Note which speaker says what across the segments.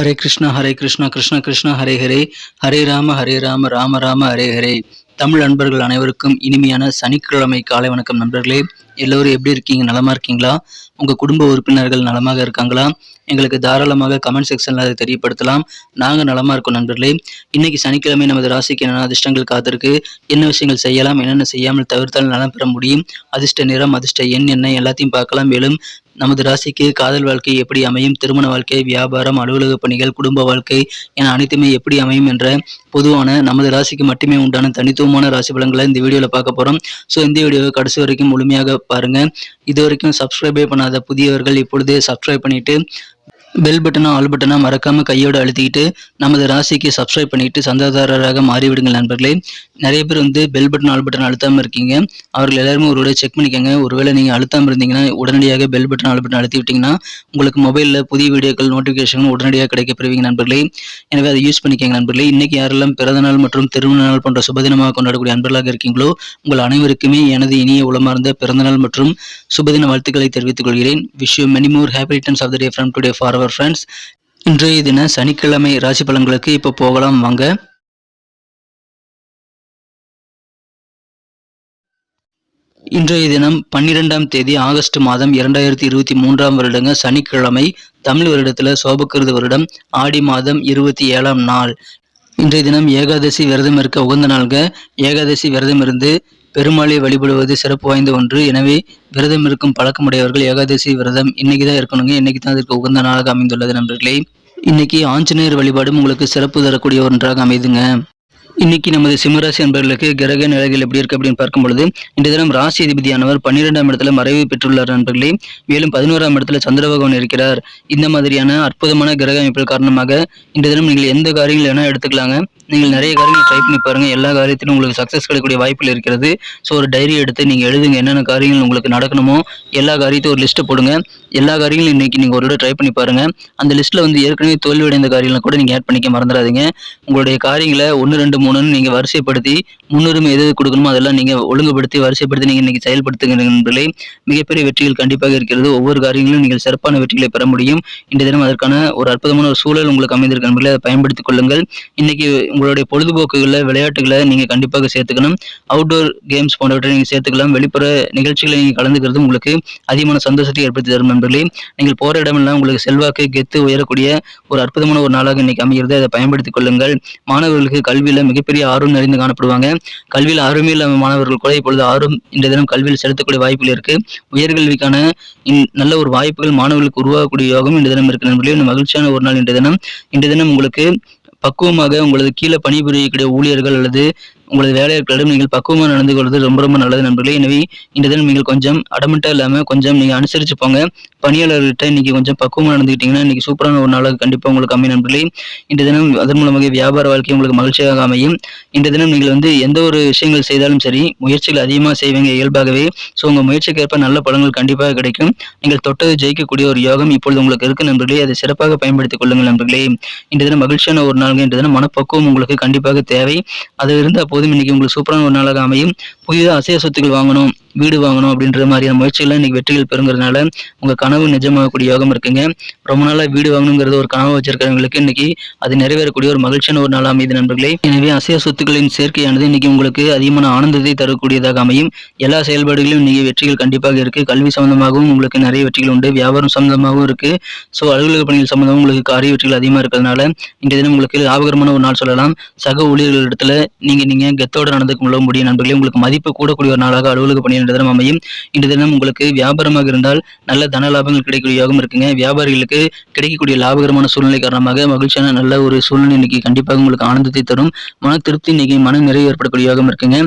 Speaker 1: ஹரே கிருஷ்ணா ஹரே கிருஷ்ணா கிருஷ்ண கிருஷ்ணா ஹரே ஹரே. ஹரே ராம ஹரே ராம ராம ராம ஹரே ஹரே. தமிழ் நண்பர்கள் அனைவருக்கும் இனிமையான சனிக்கிழமை காலை வணக்கம் நண்பர்களே. எல்லோரும் எப்படி இருக்கீங்க? நலமா இருக்கீங்களா? உங்க குடும்ப உறுப்பினர்கள் நலமாக இருக்காங்களா? எங்களுக்கு தாராளமாக கமெண்ட் செக்ஷனில் அதை தெரியப்படுத்தலாம். நாங்கள் நலமா இருக்கோம் நண்பர்களே. இன்னைக்கு சனிக்கிழமை நமது ராசிக்கு என்னென்ன அதிர்ஷ்டங்கள் காத்திருக்கு? என்ன விஷயங்கள் செய்யலாம்? என்னென்ன செய்யாமல் தவிர்த்தால் நலம் பெற முடியும்? அதிர்ஷ்ட நிறம் அதிர்ஷ்ட எண் என்ன எல்லாத்தையும் பார்க்கலாம். மேலும் நமது ராசிக்கு காதல் வாழ்க்கை எப்படி அமையும்? திருமண வாழ்க்கை வியாபாரம் அலுவலக பணிகள் குடும்ப வாழ்க்கை என அனைத்துமே எப்படி அமையும் என்ற பொதுவான நமது ராசிக்கு மட்டுமே உண்டான தனித்துவமான ராசி பலன்களை இந்த வீடியோவில் பார்க்க போகிறோம் ஸோ இந்த வீடியோவை கடைசி வரைக்கும் முழுமையாக பாருங்க. இது வரைக்கும் சப்ஸ்கிரைபே பண்ணாத புதியவர்கள் இப்பொழுதே சப்ஸ்கிரைப் பண்ணிட்டு பெல் பட்டனா ஆல் பட்டனா மறக்காம கையோட அழுத்திக்கிட்டு நமது ராசிக்கு சப்ஸ்கிரைப் பண்ணிட்டு சந்தாதாரராக மாறிவிடுங்கள் நண்பர்களே. நிறைய பேர் வந்து பெல் பட்டன் ஆல் பட்டன் அழுத்தாம இருக்கீங்க. அவர்கள் எல்லாருமே ஒரு செக் பண்ணிக்கோங்க. ஒருவேளை நீங்க அழுத்தாம இருந்தீங்கன்னா உடனடியாக பெல் பட்டன் ஆல் பட்டன் அழுத்தி விட்டீங்கன்னா உங்களுக்கு மொபைலில் புதிய வீடியோக்கள் நோட்டிஃபிகேஷன் உடனடியாக கிடைக்கப்பெறுவீங்க நண்பர்களே. எனவே அதை யூஸ் பண்ணிக்கோங்க நண்பர்களே. இன்னைக்கு யாரெல்லாம் பிறந்த நாள் மற்றும் திருமண நாள் போன்ற சுபதினமாக கொண்டாடக்கூடிய அன்பர்களாக இருக்கீங்களோ உங்கள் அனைவருக்குமே எனது இனிய உளமார்ந்த பிறந்தநாள் மற்றும் சுபதின வாழ்த்துக்களை தெரிவித்துக் கொள்கிறேன். Wish many more happy returns of the day from today for our friends இன்றைய தின சனிக்கிழமை ராசி பலன்களுக்கு இப்போ போகலாம். வாங்க. இன்றைய தினம் பன்னிரெண்டாம் தேதி ஆகஸ்ட் மாதம் இரண்டாயிரத்தி இருபத்தி மூன்றாம் வருடங்க சனிக்கிழமை தமிழ் வருடத்துல சோபக்கிருது வருடம் ஆடி மாதம் இருபத்தி ஏழாம் நாள். இன்றைய தினம் ஏகாதசி விரதம் இருக்க உகந்த நாள்க ஏகாதசி விரதம் இருந்து பெருமாளை வழிபடுவது சிறப்பு வாய்ந்த ஒன்று. எனவே விரதம் இருக்கும் பழக்கமுடையவர்கள் ஏகாதசி விரதம் இன்னைக்கு தான் இருக்கணுங்க. இன்னைக்கு தான் அதற்கு உகந்த நாளாக அமைந்துள்ளது நண்பர்களே. இன்னைக்கு ஆஞ்சநேயர் வழிபாடும் உங்களுக்கு சிறப்பு தரக்கூடிய ஒன்றாக அமைதுங்க. இன்னைக்கு நமது சிம்மராசி அன்பர்களுக்கு கிரக நிலைகள் எப்படி இருக்கு அப்படின்னு பார்க்கும் பொழுது இன்றைய தினம் ராசி அதிபதியானவர் பன்னிரெண்டாம் இடத்துல மறைவு பெற்றுள்ளார் நண்பர்களே. மேலும் பதினோராம் இடத்துல சந்திர பகவான் இருக்கிறார். இந்த மாதிரியான அற்புதமான கிரக அமைப்புகள் காரணமாக இன்றைய தினம் நீங்கள் எந்த காரியங்கள் வேணா எடுத்துக்கலாங்க. நீங்கள் நிறைய காரியங்கள் ட்ரை பண்ணி பாருங்கள் எல்லா காரியத்திலும் உங்களுக்கு சக்ஸஸ் கிடைக்கக்கூடிய வாய்ப்பில் இருக்கிறது. ஸோ ஒரு டைரி எடுத்து நீங்கள் எழுதுங்க. என்னென்ன காரியங்கள் உங்களுக்கு நடக்கணுமோ எல்லா காரியத்தையும் ஒரு லிஸ்ட்டு போடுங்க. எல்லா காரியங்களும் இன்றைக்கி நீங்கள் ஒரு தடவை ட்ரை பண்ணி பாருங்கள் அந்த லிஸ்ட்டில் வந்து ஏற்கனவே தோல்வியடைந்த காரியங்களை கூட நீங்கள் ஆட் பண்ணிக்க மறந்துடாதீங்க. உங்களுடைய காரியங்களை ஒன்று ரெண்டு மூணுன்னு நீங்கள் வரிசைப்படுத்தி முன்னுரிமை எது கொடுக்கணுமோ அதெல்லாம் நீங்கள் ஒழுங்குபடுத்தி வரிசைப்படுத்தி நீங்கள் இன்றைக்கி செயல்படுத்துங்க நண்பர்களே மிகப்பெரிய வெற்றிகள் கண்டிப்பாக இருக்கிறது. ஒவ்வொரு காரியங்களும் நீங்கள் சிறப்பான வெற்றிகளை பெற முடியும். இன்றைய தினம் அதற்கான ஒரு அற்புதமான ஒரு சூழல் உங்களுக்கு அமைந்திருக்கு நண்பர்களே அதை பயன்படுத்திக் கொள்ளுங்கள். இன்றைக்கி உங்களுடைய பொழுதுபோக்குகளில் விளையாட்டுகளை நீங்கள் கண்டிப்பாக சேர்த்துக்கணும். அவுட்டோர் கேம்ஸ் போன்றவற்றை நீங்கள் சேர்த்துக்கலாம். வெளிப்புற நிகழ்ச்சிகளை நீங்கள் கலந்துக்கிறது உங்களுக்கு அதிகமான சந்தோஷத்தை ஏற்படுத்தி தரும் நண்பர்களே. நீங்கள் போகிற இடமெல்லாம் உங்களுக்கு செல்வாக்கு கெத்து உயரக்கூடிய ஒரு அற்புதமான ஒரு நாளாக இன்னைக்கு அமைகிறது. அதை பயன்படுத்திக் கொள்ளுங்கள். மாணவர்களுக்கு கல்வியில் மிகப்பெரிய ஆர்வம் நிறைந்து காணப்படுவாங்க. கல்வியில் ஆர்வமே இல்லாமல் மாணவர்கள் கூட இப்பொழுது ஆர்வம் இந்த தினம் கல்வியில் செலுத்தக்கூடிய வாய்ப்புகள் இருக்கு. உயர்கல்விக்கான நல்ல ஒரு வாய்ப்புகள் மாணவர்களுக்கு உருவாகக்கூடிய யோகம் இந்த தினம் இருக்கு நண்பர்களே. மகிழ்ச்சியான ஒரு நாள் இன்றைய தினம். இன்றைய தினம் உங்களுக்கு பக்குவமாக உங்களது கீழே பணிபுரியக்கூடிய ஊழியர்கள் அல்லது உங்களது வேலையாட்களிடம் நீங்கள் பக்குவமாக நடந்து கொள்வது ரொம்ப ரொம்ப நல்லது நண்பர்களே. எனவே இந்த தினம் நீங்கள் கொஞ்சம் அடமெண்டா இல்லாமல் கொஞ்சம் நீங்கள் அனுசரித்து போங்க. பணியாளர்கிட்ட இன்னைக்கு கொஞ்சம் பக்குவமாக நடந்துக்கிட்டீங்கன்னா இன்னைக்கு சூப்பரான ஒரு நாளாக கண்டிப்பாக உங்களுக்கு அமையும் நண்பர்களே. இந்த தினம் அதன் மூலமாக வியாபார வாழ்க்கை உங்களுக்கு மகிழ்ச்சியாக அமையும். இந்த தினம் நீங்கள் வந்து எந்த ஒரு விஷயங்கள் செய்தாலும் சரி முயற்சிகள் அதிகமாக செய்வீங்க இயல்பாகவே. ஸோ உங்கள் முயற்சிக்கேற்ப நல்ல பலன்கள் கண்டிப்பாக கிடைக்கும். நீங்கள் தொட்டது ஜெயிக்கக்கூடிய ஒரு யோகம் இப்பொழுது உங்களுக்கு இருக்கு நண்பர்களே. அதை சிறப்பாக பயன்படுத்திக் கொள்ளுங்கள் நண்பர்களே. இந்த தினம் மகிழ்ச்சியான ஒரு நாள்கள் இந்த தினம் மனப்பக்குவம் உங்களுக்கு கண்டிப்பாக தேவை. அது இருந்தால் போதும். இன்னைக்கு உங்களுக்கு சூப்பரான ஒரு நாளாக அமையும். புதிதாக அசைய சொத்துக்கள் வாங்கணும் வீடு வாங்கணும் அப்படின்ற மாதிரியான முயற்சிகள்லாம் இன்னைக்கு வெற்றிகள் பெறுங்கிறதுனால உங்க கனவு நிஜமாகக்கூடிய யோகம் இருக்குங்க. ரொம்ப நாளாக வீடு வாங்கணுங்கிறது ஒரு கனவு வச்சிருக்கிறவங்களுக்கு இன்னைக்கு அது நிறைவேறக்கூடிய ஒரு மகிழ்ச்சியான ஒரு நாள் அமைது நண்பர்களே. எனவே அசைய சொத்துக்களின் சேர்க்கையானது இன்னைக்கு உங்களுக்கு அதிகமான ஆனந்தத்தை தரக்கூடியதாக அமையும். எல்லா செயல்பாடுகளிலும் இன்னைக்கு வெற்றிகள் கண்டிப்பாக இருக்கு. கல்வி சம்பந்தமாகவும் உங்களுக்கு நிறைய வெற்றிகள் உண்டு. வியாபாரம் சம்பந்தமாகவும் இருக்கு. ஸோ அலுவலக பணிகள் சம்பந்தமாக உங்களுக்கு காரிய வெற்றிகள் அதிகமாக இருக்கிறதுனால இன்றைய தினம் உங்களுக்கு லாபகரமான ஒரு நாள் சொல்லலாம். சக ஊழியர்கள் இடத்துல நீங்க நீங்க கெத்தோட நடந்துக்க முடிய முடியும் நண்பர்களே. உங்களுக்கு மதிப்பு கூடக்கூடிய ஒரு நாளாக அலுவலக பணி தினம் அமையும். இந்த தினம் உங்களுக்கு வியாபாரமாக இருந்தால் நல்ல தன லாபங்கள் கிடைக்கக்கூடிய யோகம் இருக்குங்க. வியாபாரிகளுக்கு கிடைக்கக்கூடிய லாபகரமான சூழ்நிலை காரணமாக மகிழ்ச்சியான நல்ல ஒரு சூழ்நிலை இன்னைக்கு கண்டிப்பாக உங்களுக்கு ஆனந்தத்தை தரும். மன திருப்தி இன்னைக்கு மன நிறைவு ஏற்படக்கூடிய யோகம் இருக்குங்க.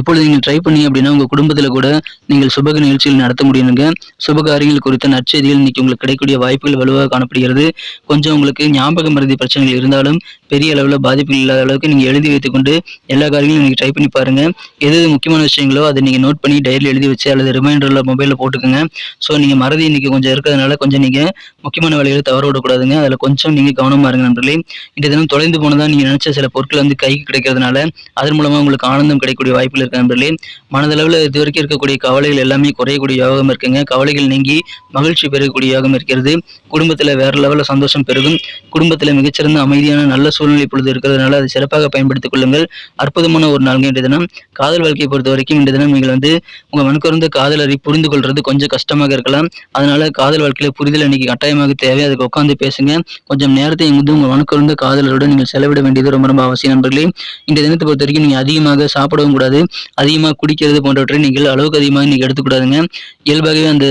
Speaker 1: இப்பொழுது நீங்கள் ட்ரை பண்ணி அப்படின்னா உங்க குடும்பத்தில் கூட நீங்கள் சுபக நிகழ்ச்சிகள் நடத்த முடியுங்க சுபகாரியங்கள் குறித்த நற்செய்திகள் இன்னைக்கு உங்களுக்கு கிடைக்கக்கூடிய வாய்ப்புகள் வலுவாக காணப்படுகிறது. கொஞ்சம் உங்களுக்கு ஞாபக மருதி பிரச்சனைகள் இருந்தாலும் பெரிய அளவில் பாதிப்பு இல்லாத அளவுக்கு நீங்க எழுதி வைத்துக்கொண்டு எல்லா காரியங்களும் நீங்கள் ட்ரை பண்ணி பாருங்க. எது முக்கியமான முக்கியமான விஷயங்களோ அதை நீங்கள் நோட் பண்ணி டைரியில் எழுதி வச்சு அல்லது ரிமைண்டரில் மொபைலில் போட்டுக்கோங்க. ஸோ நீங்கள் மறதி இன்னைக்கு கொஞ்சம் இருக்கிறதுனால கொஞ்சம் நீங்கள் முக்கியமான வேலைகளை தவற விடக்கூடாதுங்க. அதில் கொஞ்சம் நீங்கள் கவனமாக இருங்க நண்பர்களே. இந்த தினம் தொலைந்து போனதாக நீங்கள் நினச்ச சில பொருட்கள் வந்து கைக்கு கிடைக்கிறதுனால அதன் மூலமாக உங்களுக்கு ஆனந்தம் கிடைக்கக்கூடிய வாய்ப்புகள் இருக்க நண்பர்களே. மனதளவில் இது வரைக்கும் இருக்கக்கூடிய கவலைகள் எல்லாமே குறையக்கூடிய யோகம் இருக்குங்க. கவலைகள் நீங்கி மகிழ்ச்சி பெறக்கூடிய யோகம் இருக்கிறது. குடும்பத்தில் வேற லெவலில் சந்தோஷம் பெருகும். குடும்பத்தில் மிகச்சிறந்த அமைதியான நல்ல சூழ்நிலை பொழுது இருக்கிறதுனால அதை சிறப்பாக பயன்படுத்திக் கொள்ளுங்கள். அற்புதமான ஒரு நாள்ங்க இன்றைய தினம். காதல் வாழ்க்கையை பொறுத்த வரைக்கும் இந்த தினம் நீங்கள் வந்து உங்கள் மனுக்குறந்த காதலரை புரிந்து கொள்வது கொஞ்சம் கஷ்டமாக இருக்கலாம். அதனால காதல் வாழ்க்கையில புரிதல் இன்னைக்கு கட்டாயமாக தேவை. அதுக்கு உட்காந்து பேசுங்க. கொஞ்சம் நேரத்தை வந்து உங்கள் மனுக்குறந்த காதலருடன் நீங்கள் செலவிட வேண்டியது ரொம்ப ரொம்ப அவசியம் நண்பர்களே. இந்த தினத்தை பொறுத்த வரைக்கும் நீங்கள் அதிகமாக சாப்பிடவும் கூடாது. அதிகமாக குடிக்கிறது போன்றவற்றை நீங்கள் அளவுக்கு அதிகமாக நீங்கள் எடுத்துக்கூடாதுங்க. இயல்பாகவே அந்த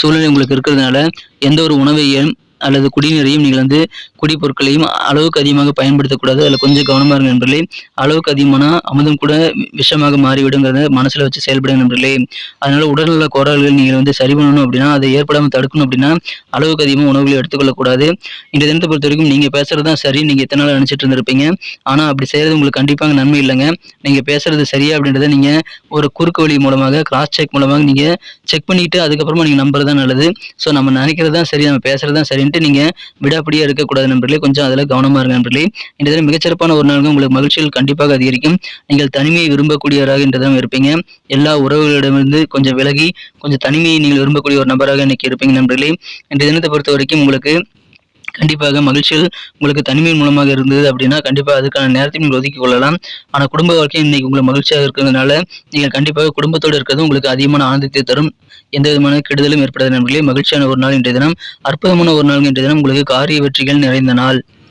Speaker 1: சூழ்நிலை உங்களுக்கு இருக்கிறதுனால எந்த ஒரு உணவையும் அல்லது குடிநீரையும் நீங்கள் வந்து குடிப்பொருட்களையும் அளவுக்கு அதிகமாக பயன்படுத்தக்கூடாது. அதில் கொஞ்சம் கவனமாக இருங்க நண்பர்களே. அளவுக்கு அதிகமான அமுதம் கூட விஷமாக மாறிவிடுங்கிறத மனசில் வச்சு செயல்படுங்க நண்பர்களே. அதனால உடல்நல கோளாறுகள் நீங்கள் வந்து சரி பண்ணணும் அப்படின்னா அதை ஏற்படாமல் தடுக்கணும் அப்படின்னா அளவுக்கு அதிகமாக உணவுகளை எடுத்துக்கொள்ளக்கூடாது. இந்த தினத்தை பொறுத்த வரைக்கும் நீங்கள் பேசுறது தான் சரி. நீங்கள் எத்தனை நாள் நினச்சிட்டு இருந்திருப்பீங்க? ஆனால் அப்படி செய்கிறது உங்களுக்கு கண்டிப்பாக நன்மை இல்லைங்க. நீங்கள் பேசுறது சரியா அப்படின்றத நீங்கள் ஒரு குறுக்கு வழி மூலமாக கிராஸ் செக் மூலமாக நீங்கள் செக் பண்ணிட்டு அதுக்கப்புறமா நீங்கள் நம்புறது தான் நல்லது. ஸோ நம்ம நினைக்கிறது தான் சரி. நம்ம பேசுறது தான் சரி சரின்ட்டு நீங்கள் விடாப்படியாக இருக்கக்கூடாது நண்பர்களே. கொஞ்சம் அதில் கவனமாக இருங்க நண்பர்களே. இந்த தினம் மிகச்சிறப்பான ஒரு நாளுங்க உங்களுக்கு மகிழ்ச்சிகள் கண்டிப்பாக அதிகரிக்கும். நீங்கள் தனிமையை விரும்பக்கூடியவராக இன்று தினம் இருப்பீங்க. எல்லா உறவுகளிடமிருந்து கொஞ்சம் விலகி கொஞ்சம் தனிமையை நீங்கள் விரும்பக்கூடிய ஒரு நபராக இன்னைக்கு இருப்பீங்க நண்பர்களே. இந்த தினத்தை பொறுத்த வரைக்கும் உங்களுக்கு கண்டிப்பாக மகிழ்ச்சிகள் உங்களுக்கு தனிமையின் மூலமாக இருந்தது அப்படின்னா கண்டிப்பாக அதுக்கான நேரத்தையும் நீங்கள் ஒதுக்கி கொள்ளலாம். ஆனால் குடும்ப வாழ்க்கை இன்னைக்கு உங்களுக்கு மகிழ்ச்சியாக இருக்கிறதுனால நீங்கள் கண்டிப்பாக குடும்பத்தோடு இருக்கிறது உங்களுக்கு அதிகமான ஆனந்தத்தை தரும். எந்த விதமான கெடுதலும் ஏற்படாத நண்பர்களே மகிழ்ச்சியான ஒரு நாள் இன்றைய தினம் அற்புதமான ஒரு நாள் இன்றைய தினம் உங்களுக்கு காரிய வெற்றிகள் நிறைந்த நாள்.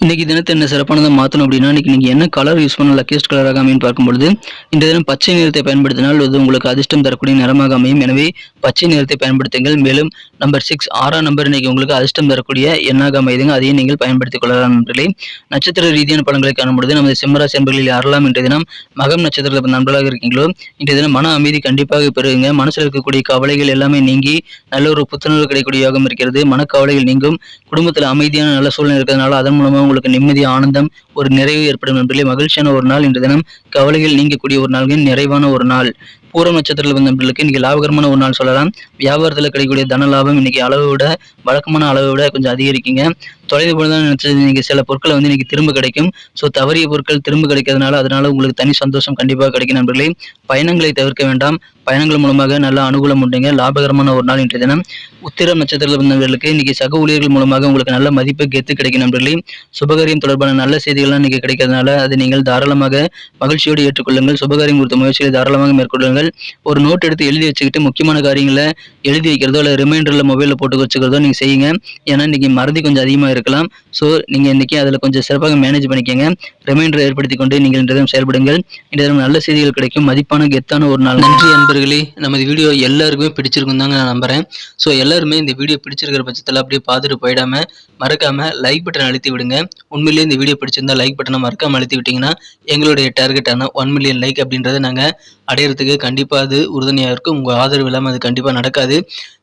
Speaker 1: இன்னைக்கு தினத்தை என்ன சிறப்பானதை மாற்றணும் அப்படின்னா இன்னைக்கு நீங்கள் என்ன கலர் யூஸ் பண்ண லக்கியஸ்ட் கலராக அமையும் பார்க்கும்பொழுது இந்த தினம் பச்சை நிறத்தை பயன்படுத்தினால் அது உங்களுக்கு அதிர்ஷ்டம் தரக்கூடிய நிறமாக அமையும். எனவே பச்சை நிறத்தை பயன்படுத்துங்கள். மேலும் நம்பர் சிக்ஸ் ஆறாம் நம்பர் இன்னைக்கு உங்களுக்கு அதிர்ஷ்டம் தரக்கூடிய எண்ணாக அமைதுங்க. அதையும் நீங்கள் பயன்படுத்திக் கொள்ளலாம் நண்பர்களே. நட்சத்திர ரீதியான பலன்களை காணும்பொழுது நமது சிம்மராசி என்பர்களில் யாரெல்லாம் இன்றைய தினம் மகம் நட்சத்திரத்தில் நண்பர்களாக இருக்கீங்களோ இன்றைய தினம் மன அமைதி கண்டிப்பாக பெறுங்க. மனசில் இருக்கக்கூடிய கவலைகள் எல்லாமே நீங்கி நல்ல ஒரு புத்துணர்வு கிடைக்கக்கூடிய யோகம் இருக்கிறது. மனக்கவலைகள் நீங்கும். குடும்பத்தில் அமைதியான நல்ல சூழ்நிலை இருக்கிறதுனால அதன் மூலமாக உங்களுக்கு நிம்மதி ஆனந்தம் ஒரு நிறைவு ஏற்படும் நண்பர்களே. மகிழ்ச்சியான ஒரு நாள் இன்று தினம். கவலைகள் நீங்கக்கூடிய ஒரு நாள்கள் நிறைவான ஒரு நாள். பூரம் நட்சத்திரத்தில் இருந்தவர்களுக்கு இன்றைக்கி இன்னைக்கு லாபகரமான ஒரு நாள் சொல்லலாம். வியாபாரத்தில் கிடைக்கக்கூடிய தன லாபம் இன்னைக்கு அளவை விட வழக்கமான அளவை விட கொஞ்சம் அதிகரிக்குங்க. தொலைவு போல நினைச்சது இன்னைக்கு சில பொருட்களை வந்து இன்னைக்கு திரும்ப கிடைக்கும். ஸோ தவறிய பொருட்கள் திரும்ப கிடைக்கிறதுனால அதனால உங்களுக்கு தனி சந்தோஷம் கண்டிப்பாக கிடைக்கும் நண்பர்களே. பயணங்களை தவிர்க்க வேண்டாம். பயணங்கள் மூலமாக நல்ல அனுகூலம் உண்டுங்க. லாபகரமான ஒரு நாள் இன்றைய தினம். உத்திரம் நட்சத்திரத்தில் வந்தவர்களுக்கு இன்னைக்கு சக ஊழியர்கள் மூலமாக உங்களுக்கு நல்ல மதிப்பு கெத்து கிடைக்கும் நண்பர்களே. சுபகாரியம் தொடர்பான நல்ல செய்திகள்லாம் இன்னைக்கு கிடைக்கிறதுனால அதை நீங்கள் தாராளமாக மகிழ்ச்சியோடு ஏற்றுக்கொள்ளுங்கள். சுபகாரியம் குறித்த முயற்சிகளை தாராளமாக மேற்கொள்ளுங்கள். ஒரு நோட் எடுத்து எழுதி வச்சுக்கிட்டு முக்கியமான காரியங்களை எழுதி வைக்கிறதோ இல்லை ரிமைண்டரில் மொபைலில் போட்டு வச்சுக்கிறதோ நீங்கள் செய்யுங்க. ஏன்னா இன்னைக்கு மறதி கொஞ்சம் அதிகமாக இருக்கலாம். ஸோ நீங்கள் இன்னைக்கு அதில் கொஞ்சம் சிறப்பாக மேனேஜ் பண்ணிக்கோங்க. ரிமைண்டர் ஏற்படுத்தி கொண்டு நீங்கள் இன்றைய தினம் செயல்படுங்கள். இன்றைய தினம் நல்ல செய்திகள் கிடைக்கும். மதிப்பான கெத்தான ஒரு நாள். நன்றி அன்பர்களே. நமது வீடியோ எல்லாருக்குமே பிடிச்சிருக்கும் தாங்க நான் நம்புறேன். ஸோ எல்லாருமே இந்த வீடியோ பிடிச்சிருக்கிற பட்சத்தில் அப்படியே பார்த்துட்டு போயிடாம மறக்காம லைக் பட்டன் அழுத்தி விடுங்க. உண்மையிலேயே இந்த வீடியோ பிடிச்சிருந்தா லைக் பட்டனை மறக்காம அழுத்தி விட்டீங்கன்னா எங்களுடைய டார்கெட்டான ஒன் மில்லியன் லைக் அப்படின்றத நாங்கள் அடையிறதுக்கு கண்டிப்பாக அது உறுதுணையாக இருக்கும். உங்கள் ஆதரவு இல்லாமல் அது கண்டிப்பாக நடக்காது.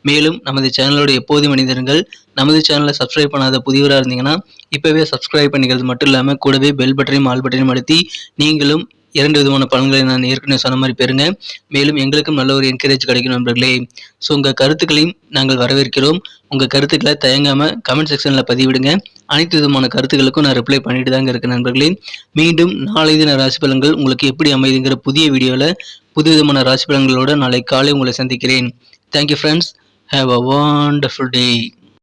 Speaker 1: மேலும் நமது சேனலோட எப்போதும் மனிதர்கள் நமது சேனலை சப்ஸ்கிரைப் பண்ணாத புதியவராக இருந்தீங்கன்னா இப்போவே சப்ஸ்கிரைப் பண்ணிக்கிறது மட்டும் இல்லாமல் கூடவே பெல் பட்டனையும் ஆல் பட்டனையும் அழுத்தி நீங்களும் இரண்டு விதமான பலன்களை நான் ஏற்கனவே சொன்ன மாதிரி பெறுங்க. மேலும் எங்களுக்கும் நல்ல ஒரு என்கரேஜ் கிடைக்கும் நண்பர்களே. ஸோ உங்கள் கருத்துக்களையும் நாங்கள் வரவேற்கிறோம். உங்கள் கருத்துக்களை தயங்காமல் கமெண்ட் செக்ஷனில் பதிவிடுங்க. அனைத்து விதமான கருத்துக்களுக்கும் நான் ரிப்ளை பண்ணிட்டு தாங்க இருக்கேன் நண்பர்களே. மீண்டும் நாளை தின ராசி பலன்கள் உங்களுக்கு எப்படி அமைதுங்கிற புதிய வீடியோவில் புது விதமான ராசி பலன்களோட நாளை காலை உங்களை சந்திக்கிறேன். Thank you friends have a wonderful day